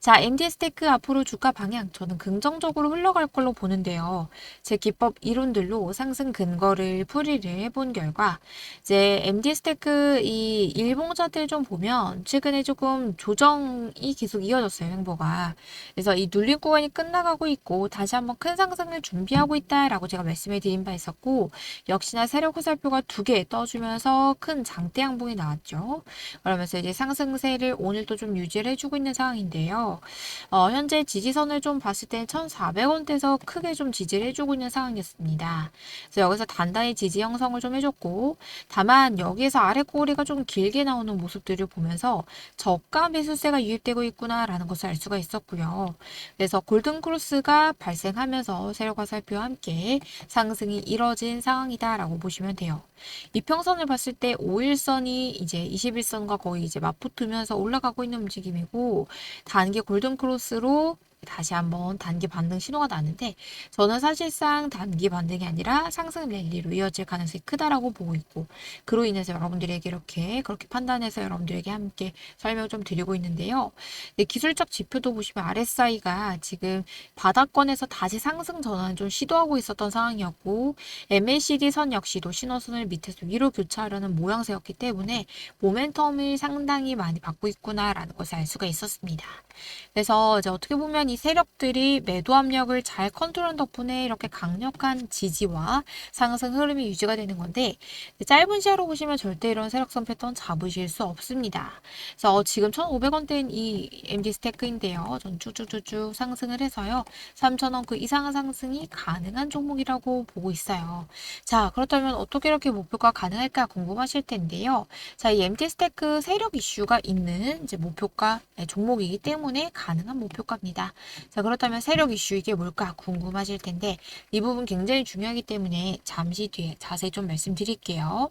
자, MDS 테크 앞으로 주가 방향 저는 긍정적으로 흘러갈 걸로 보는데요. 제 기법 이론들로 상승 근거를 풀이를 해본 결과 이제 MDS 테크 이 일봉자들 좀 보면 최근에 조금 조정이 계속 이어졌어요, 횡보가. 그래서 이 눌림 구간이 끝나가고 있고 다시 한번 큰 상승을 준비하고 있다라고 제가 말씀을 드린 바 있었고 역시나 세력 화살표가 두 개 떠주면서 큰 장대 양봉이 나왔죠. 그러면서 이제 상승세를 오늘도 좀 유지를 해주고 있는 상황인데요. 어, 현재 지지선을 좀 봤을 때 1,400원대에서 크게 좀 지지를 해주고 있는 상황이었습니다. 그래서 여기서 단단히 지지 형성을 좀 해줬고, 다만 여기에서 아래 꼬리가 좀 길게 나오는 모습들을 보면서 저가 매수세가 유입되고 있구나라는 것을 알 수가 있었고요. 그래서 골든 크로스가 발생하면서 세력 화살표와 함께 상승이 이뤄진 상황이다라고 보시면 돼요. 이평선을 봤을 때 5일선이 이제 21선과 거의 이제 맞붙으면서 올라가고 있는 움직임이고 단기 골든 크로스로 다시 한번 단기 반등 신호가 나는데 저는 사실상 단기 반등이 아니라 상승 랠리로 이어질 가능성이 크다라고 보고 있고 그로 인해서 여러분들에게 이렇게 그렇게 판단해서 여러분들에게 함께 설명을 좀 드리고 있는데요. 네, 기술적 지표도 보시면 RSI가 지금 바닥권에서 다시 상승 전환 좀 시도하고 있었던 상황이었고 MACD 선 역시도 신호선을 밑에서 위로 교차하려는 모양새였기 때문에 모멘텀을 상당히 많이 받고 있구나라는 것을 알 수가 있었습니다. 그래서 이제 어떻게 보면 이 세력들이 매도 압력을 잘 컨트롤한 덕분에 이렇게 강력한 지지와 상승 흐름이 유지가 되는 건데 짧은 시야로 보시면 절대 이런 세력선 패턴 잡으실 수 없습니다. 그래서 지금 1,500원대인 이 MD 스테이크인데요. 전 쭉쭉쭉쭉 상승을 해서요. 3,000원 그 이상의 상승이 가능한 종목이라고 보고 있어요. 자, 그렇다면 어떻게 이렇게 목표가 가능할까 궁금하실 텐데요. 자, 이 MT 스테이크 세력 이슈가 있는 이제 목표가 네, 종목이기 때문에 가능한 목표가입니다. 자, 그렇다면 세력 이슈 이게 뭘까 궁금하실 텐데 이 부분 굉장히 중요하기 때문에 잠시 뒤에 자세히 좀 말씀드릴게요.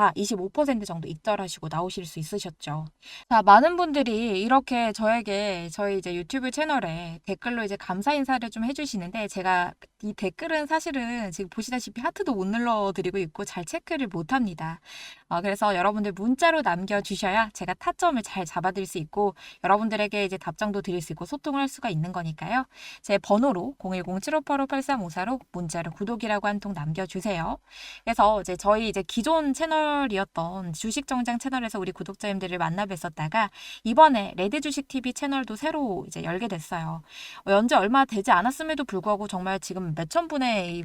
다 25% 정도 입절하시고 나오실 수 있으셨죠. 자, 많은 분들이 이렇게 저에게 저희 이제 유튜브 채널에 댓글로 이제 감사 인사를 좀 해주시는데 제가 이 댓글은 사실은 지금 보시다시피 하트도 못 눌러드리고 있고 잘 체크를 못 합니다. 어, 그래서 여러분들 문자로 남겨주셔야 제가 타점을 잘 잡아드릴 수 있고 여러분들에게 이제 답장도 드릴 수 있고 소통을 할 수가 있는 거니까요. 제 번호로 010-7585-8354로 문자로 구독이라고 한 통 남겨주세요. 그래서 이제 저희 이제 기존 채널이었던 주식정장 채널에서 우리 구독자님들을 만나 뵀었다가 이번에 레드 주식 TV 채널도 새로 이제 열게 됐어요. 어, 연재 얼마 되지 않았음에도 불구하고 정말 지금 몇천 분의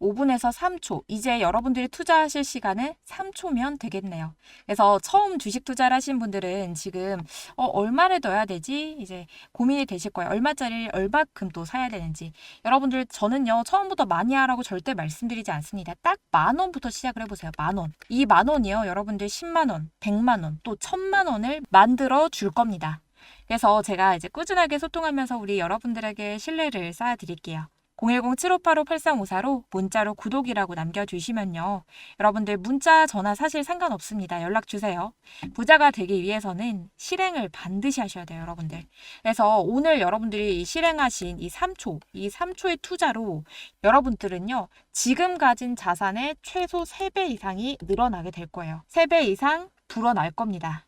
5분에서 3초. 이제 여러분들이 투자하실 시간은 3초면 되겠네요. 그래서 처음 주식 투자를 하신 분들은 지금 어, 얼마를 넣어야 되지? 이제 고민이 되실 거예요. 얼마짜리 얼마큼 또 사야 되는지. 여러분들 저는요 처음부터 많이 하라고 절대 말씀드리지 않습니다. 딱 만 원부터 시작을 해 보세요. 만 원. 이 만 원이요 여러분들 10만 원, 100만 원, 또 1000만 원을 만들어 줄 겁니다. 그래서 제가 이제 꾸준하게 소통하면서 우리 여러분들에게 신뢰를 쌓아 드릴게요. 010-7585-8354로 문자로 구독이라고 남겨주시면요. 여러분들 문자, 전화 사실 상관없습니다. 연락주세요. 부자가 되기 위해서는 실행을 반드시 하셔야 돼요, 여러분들. 그래서 오늘 여러분들이 실행하신 이 3초, 이 3초의 투자로 여러분들은요, 지금 가진 자산의 최소 3배 이상이 늘어나게 될 거예요. 3배 이상 불어날 겁니다.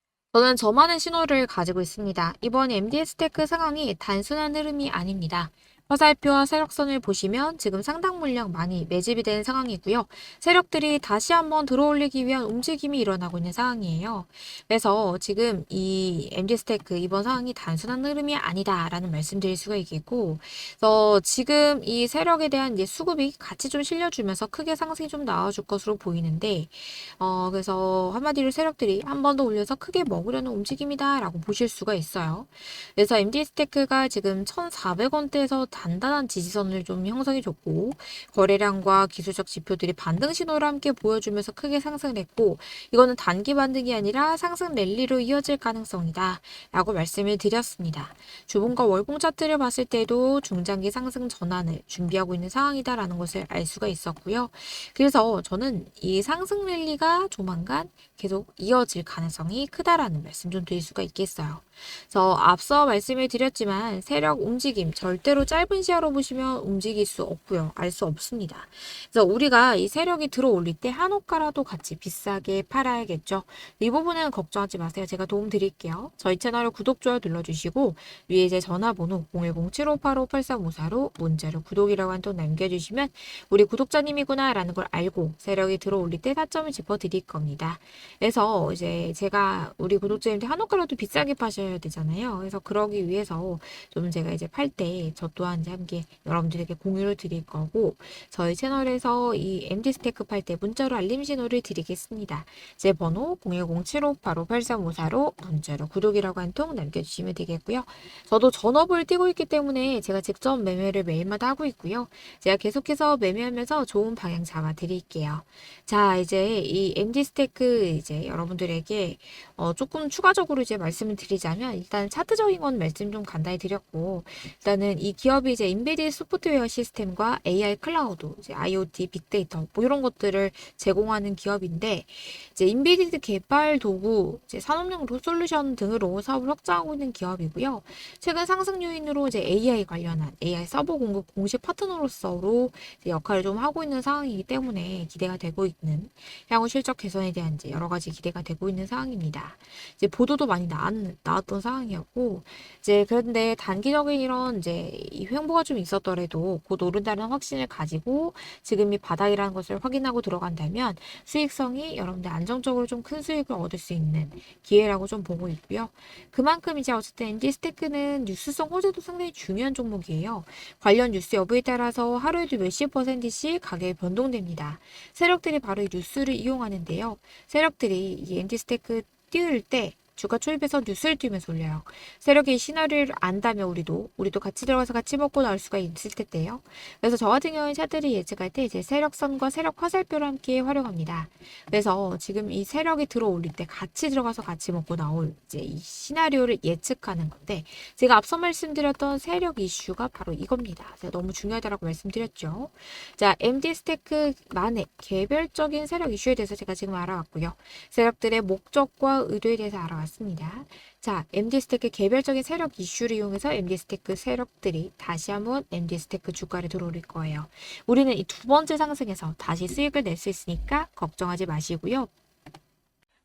저는 저만의 신호를 가지고 있습니다. 이번 MDS 테크 상황이 단순한 흐름이 아닙니다. 화살표와 세력선을 보시면 지금 상당 물량 많이 매집이 된 상황이고요. 세력들이 다시 한번 들어올리기 위한 움직임이 일어나고 있는 상황이에요. 그래서 지금 이 MD 스테이크 이번 상황이 단순한 흐름이 아니다라는 말씀드릴 수가 있겠고, 그래서 지금 이 세력에 대한 이제 수급이 같이 좀 실려주면서 크게 상승이 좀 나와줄 것으로 보이는데, 어, 그래서 한마디로 세력들이 한 번 더 올려서 크게 먹으려는 움직임이다라고 보실 수가 있어요. 그래서 MD 스테이크가 지금 1,400원대에서 단단한 지지선을 좀 형성해 줬고 거래량과 기술적 지표들이 반등 신호를 함께 보여주면서 크게 상승을 했고 이거는 단기 반등이 아니라 상승 랠리로 이어질 가능성이다 라고 말씀을 드렸습니다. 주봉과 월봉 차트를 봤을 때도 중장기 상승 전환을 준비하고 있는 상황이다 라는 것을 알 수가 있었고요. 그래서 저는 이 상승 랠리가 조만간 계속 이어질 가능성이 크다라는 말씀 좀 드릴 수가 있겠어요. 그래서 앞서 말씀을 드렸지만 세력 움직임 절대로 짧은 시야로 보시면 움직일 수 없고요. 알 수 없습니다. 그래서 우리가 이 세력이 들어올릴 때 한 호가라도 같이 비싸게 팔아야겠죠. 이 부분은 걱정하지 마세요. 제가 도움 드릴게요. 저희 채널을 구독, 좋아요 눌러주시고 위에 제 전화번호 010-7585-8354로 문자로 구독이라고 한 통 남겨주시면 우리 구독자님이구나 라는 걸 알고 세력이 들어올릴 때 타점을 짚어드릴 겁니다. 그래서 이제 제가 우리 구독자님들 한 호가라도 비싸게 파셔야 되잖아요. 그래서 그러기 위해서 좀 제가 이제 팔 때 저 또한 이제 함께 여러분들에게 공유를 드릴 거고 저희 채널에서 이 MD 스테이크 팔 때 문자로 알림 신호를 드리겠습니다. 제 번호 010-7585-8354로 문자로 구독이라고 한 통 남겨주시면 되겠고요. 저도 전업을 뛰고 있기 때문에 제가 직접 매매를 매일마다 하고 있고요. 제가 계속해서 매매하면서 좋은 방향 잡아 드릴게요. 자, 이제 이 MD 스테이크 이제 여러분들에게 어, 조금 추가적으로 이제 말씀을 드리자면 일단 차트적인 건 말씀 좀 간단히 드렸고 일단은 이 기업 이 이제 인베디드 소프트웨어 시스템과 AI 클라우드, 이제 IoT, 빅데이터 뭐 이런 것들을 제공하는 기업인데 이제 인베디드 개발 도구, 이제 산업용 솔루션 등으로 사업을 확장하고 있는 기업이고요. 최근 상승 요인으로 이제 AI 관련한 AI 서버 공급 공식 파트너로서로 역할을 좀 하고 있는 상황이기 때문에 기대가 되고 있는 향후 실적 개선에 대한 이제 여러 가지 기대가 되고 있는 상황입니다. 이제 보도도 많이 나왔, 나왔던 상황이었고 이제 그런데 단기적인 이런 이제 이 횡보가 좀 있었더라도 곧 오른다는 확신을 가지고 지금이 바닥이라는 것을 확인하고 들어간다면 수익성이 여러분들 안정적으로 좀 큰 수익을 얻을 수 있는 기회라고 좀 보고 있고요. 그만큼 이제 어쨌든 엔디 스테이크는 뉴스성 호재도 상당히 중요한 종목이에요. 관련 뉴스 여부에 따라서 하루에도 몇십 퍼센트씩 가격이 변동됩니다. 세력들이 바로 이 뉴스를 이용하는데요. 세력들이 이 엔디 스테이크 띄울 때 주가 초입에서 뉴스를 띄우면서 올려요. 세력의 이 시나리오를 안다면 우리도 우리도 같이 들어가서 같이 먹고 나올 수가 있을 텐데요. 그래서 저 같은 경우는 차트를 예측할 때 이제 세력선과 세력 화살표를 함께 활용합니다. 그래서 지금 이 세력이 들어올릴 때 같이 들어가서 같이 먹고 나올 이제 이 시나리오를 예측하는 건데 제가 앞서 말씀드렸던 세력 이슈가 바로 이겁니다. 너무 중요하다라고 말씀드렸죠. 자, MD 스테이크만의 개별적인 세력 이슈에 대해서 제가 지금 알아왔고요. 세력들의 목적과 의도에 대해서 알아왔 습니다. 자, MD 스테이크 개별적인 세력 이슈를 이용해서 MD 스테이크 세력들이 다시 한번 MD 스테이크 주가를 들어올릴 거예요. 우리는 이 두 번째 상승에서 다시 수익을 낼 수 있으니까 걱정하지 마시고요.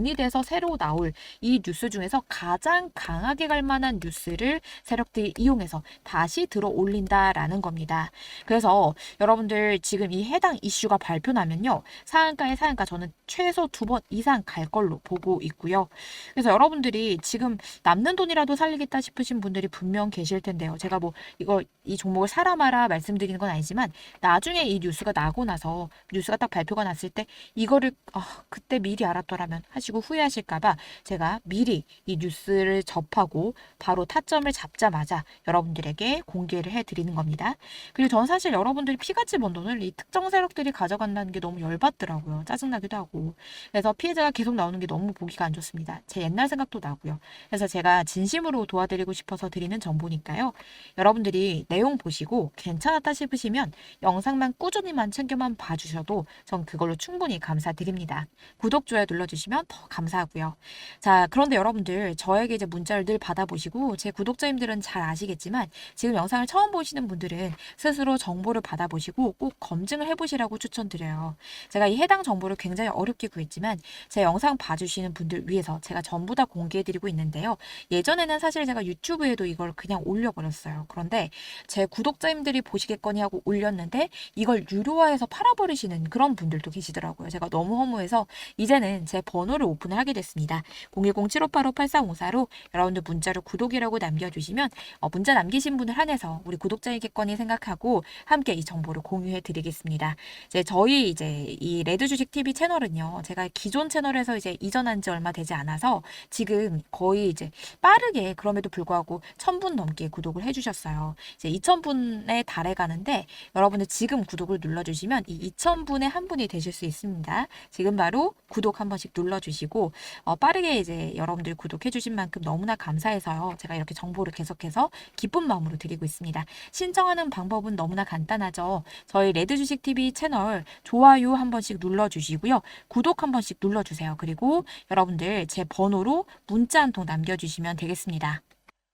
이 돼서 새로 나올 이 뉴스 중에서 가장 강하게 갈 만한 뉴스를 세력들이 이용해서 다시 들어 올린다라는 겁니다. 그래서 여러분들 지금 이 해당 이슈가 발표나면요. 상한가에 상한가 저는 최소 두 번 이상 갈 걸로 보고 있고요. 그래서 여러분들이 지금 남는 돈이라도 살리겠다 싶으신 분들이 분명 계실 텐데요. 제가 뭐 이거 이 종목을 사라 마라 말씀드리는 건 아니지만 나중에 이 뉴스가 나고 나서 뉴스가 딱 발표가 났을 때 이거를 아, 그때 미리 알았더라면 하시고 후회하실까봐 제가 미리 이 뉴스를 접하고 바로 타점을 잡자마자 여러분들에게 공개를 해드리는 겁니다. 그리고 저는 사실 여러분들이 피같이 번 돈을 이 특정 세력들이 가져간다는 게 너무 열받더라고요. 짜증나기도 하고. 그래서 피해자가 계속 나오는 게 너무 보기가 안 좋습니다. 제 옛날 생각도 나고요. 그래서 제가 진심으로 도와드리고 싶어서 드리는 정보니까요. 여러분들이 내용 보시고 괜찮았다 싶으시면 영상만 꾸준히만 챙겨만 봐주셔도 전 그걸로 충분히 감사드립니다. 구독, 좋아요 눌러주시면 더 감사하고요. 자, 그런데 여러분들 저에게 이제 문자를 늘 받아보시고 제 구독자님들은 잘 아시겠지만 지금 영상을 처음 보시는 분들은 스스로 정보를 받아보시고 꼭 검증을 해보시라고 추천드려요. 제가 이 해당 정보를 굉장히 어렵게 구했지만 제 영상 봐주시는 분들 위해서 제가 전부 다 공개해드리고 있는데요. 예전에는 사실 제가 유튜브에도 이걸 그냥 올려버렸어요. 그런데 제 구독자님들이 보시겠거니 하고 올렸는데 이걸 유료화해서 팔아버리시는 그런 분들도 계시더라고요. 제가 너무 허무해서 이제는 제 번호 를 오픈을 하게 됐습니다. 010-7585-8354로 여러분들 문자로 구독이라고 남겨주시면 어, 문자 남기신 분을 한해서 우리 구독자이겠거니 생각하고 함께 이 정보를 공유해 드리겠습니다. 이제 저희 이제 이 레드 주식 TV 채널은요. 제가 기존 채널에서 이제 이전한 지 얼마 되지 않아서 지금 거의 이제 빠르게 그럼에도 불구하고 1000분 넘게 구독을 해주셨어요. 이제 2000분에 달해 가는데 여러분들 지금 구독을 눌러주시면 이 2000분의 한 분이 되실 수 있습니다. 지금 바로 구독 한 번씩 눌러 주시고 어, 빠르게 이제 여러분들 구독해 주신 만큼 너무나 감사해서요. 제가 이렇게 정보를 계속해서 기쁜 마음으로 드리고 있습니다. 신청하는 방법은 너무나 간단하죠. 저희 레드 주식 TV 채널 좋아요 한 번씩 눌러 주시고요. 구독 한 번씩 눌러 주세요. 그리고 여러분들 제 번호로 문자 한 통 남겨 주시면 되겠습니다.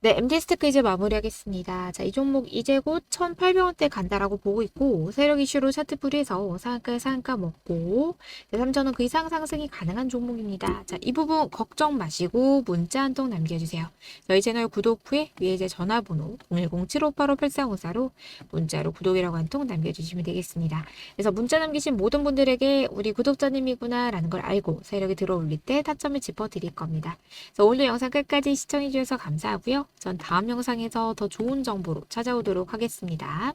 네, MD 스테크 이제 마무리하겠습니다. 자, 이 종목 이제 곧 1,800원대 간다라고 보고 있고, 세력 이슈로 차트 풀이해서 상한가에 상한가 먹고, 네, 3,000원 그 이상 상승이 가능한 종목입니다. 자, 이 부분 걱정 마시고 문자 한 통 남겨주세요. 저희 채널 구독 후에 위에 제 전화번호 010-7585-8354로 문자로 구독이라고 한 통 남겨주시면 되겠습니다. 그래서 문자 남기신 모든 분들에게 우리 구독자님이구나 라는 걸 알고 세력이 들어올릴 때 타점을 짚어드릴 겁니다. 그래서 오늘 영상 끝까지 시청해주셔서 감사하고요. 전 다음 영상에서 더 좋은 정보로 찾아오도록 하겠습니다.